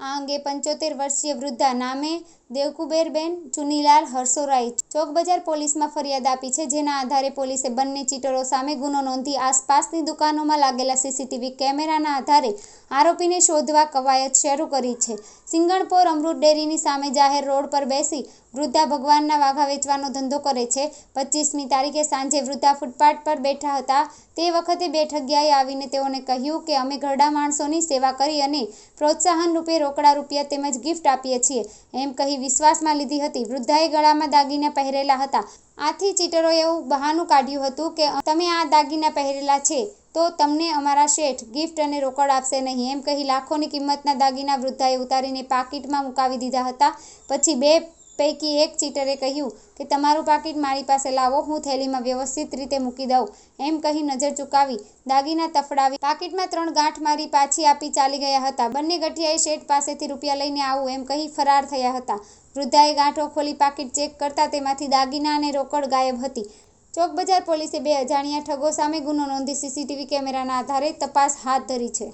અંગે પંચોતેર વર્ષીય વૃદ્ધા નામે દેવકુબેરબેન, ચુનીલાલ હરસોરાએ ચોકબજાર પોલીસમાં ફરિયાદ આપી છે, જેના આધારે પોલીસે બંને ચીટરો સામે ગુનો નોંધી આસપાસની દુકાનોમાં લાગેલા સીસીટીવી કેમેરાના આધારે આરોપીને શોધવા કવાયત શરૂ કરી છે. સિંગણપોર અમૃત ડેરીની સામે જાહેર રોડ પર બેસી વૃદ્ધા ભગવાનના વાઘા વેચવાનો ધંધો કરે છે. પચીસમી તારીખે સાંજે વૃદ્ધા ફૂટપાથ પર બેઠા હતા. તે વખતે બે ઠગિયાએ આવીને તેઓને કહ્યું કે, અમે ઘરડા માણસોની સેવા કરી અને પ્રોત્સાહન રૂપે રોકડા રૂપિયા તેમજ ગિફ્ટ આપીએ છીએ. એમ કહી વિશ્વાસમાં લીધી હતી. વૃદ્ધાએ ગળામાં દાગીના પહેરેલા હતા. આથી ચીટરોએ એવું બહાનું કાઢ્યું હતું કે, તમે આ દાગીના પહેરેલા છે, તો તમને અમારા શેઠ ગિફ્ટ અને રોકડ આપશે નહીં. એમ કહી લાખોની કિંમતના દાગીના વૃદ્ધાએ ઉતારીને પાકીટમાં મુકાવી દીધા હતા. પછી બે પૈકી એક ચીટરે કહ્યું કે, તમારું પાકીટ મારી પાસે લાવો, હું થેલીમાં વ્યવસ્થિત રીતે મૂકી દઉં. એમ કહી નજર ચૂકાવી દાગીના તફડાવી પાકીટમાં ત્રણ ગાંઠ મારી પાછી આપી ચાલી ગયા હતા. બંને ગઠિયાએ શેઠ પાસેથી રૂપિયા લઈને આવું એમ કહી ફરાર થયા હતા. વૃદ્ધાએ ગાંઠો ખોલી પાકીટ ચેક કરતા તેમાંથી દાગીના અને રોકડ ગાયબ હતી. ચોકબજાર પોલીસે બે અજાણ્યા ઠગો સામે ગુનો નોંધી સીસીટીવી કેમેરાના આધારે તપાસ હાથ ધરી છે.